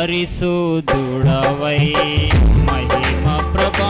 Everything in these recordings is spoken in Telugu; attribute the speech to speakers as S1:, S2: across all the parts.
S1: పరిశుద్ధుడవై మహిమ ప్రభా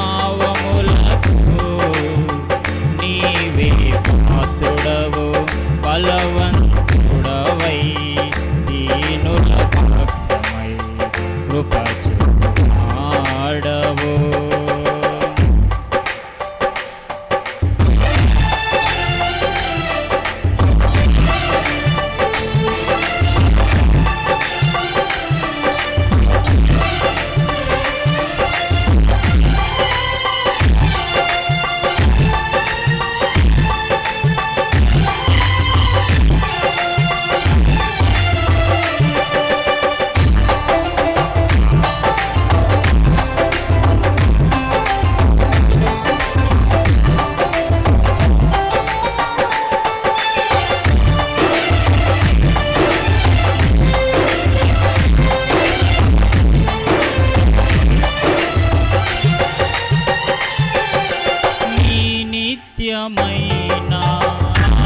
S1: నిత్యమైన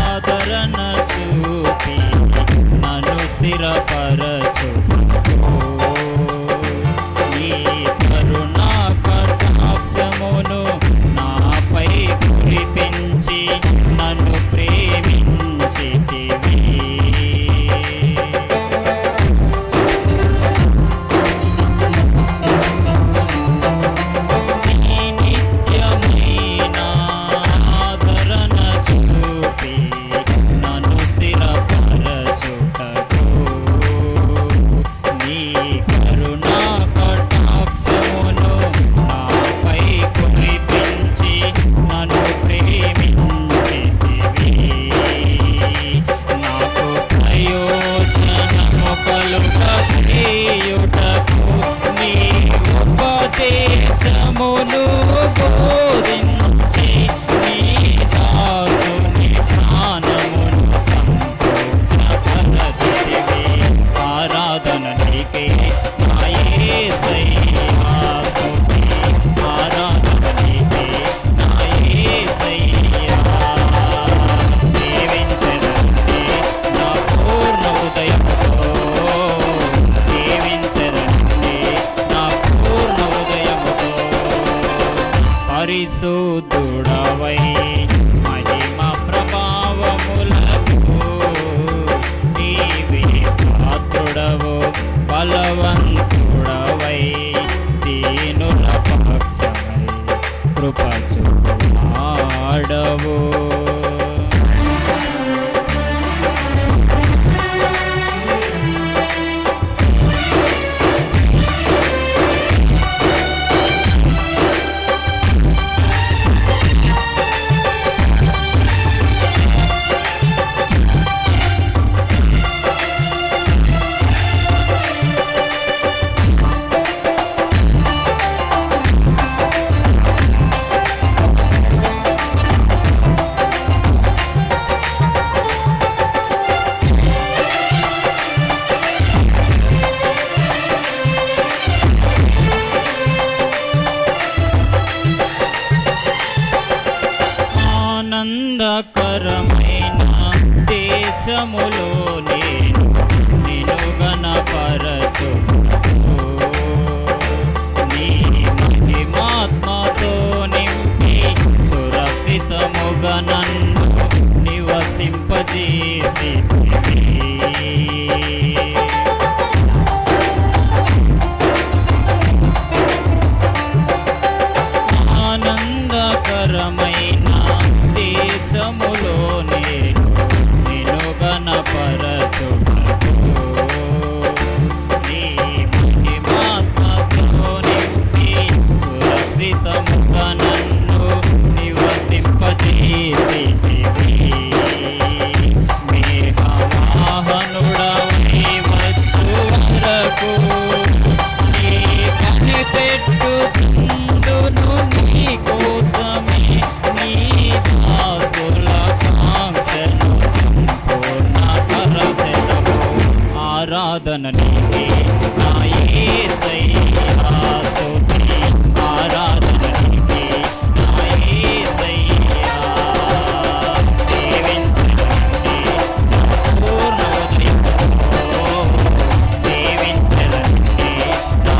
S1: ఆదరణ చూపి నన్ను స్థిరపరచు. పరిశుద్ధుడవై ఆరాధన నీకే. నా యేసయ్యా స్తుతి ఆరాధన నీకే. నా యేసయ్యా పూర్ణ నా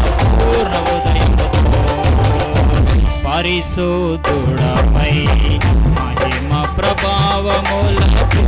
S1: పూర్ణ మహిమ ప్రభావములకు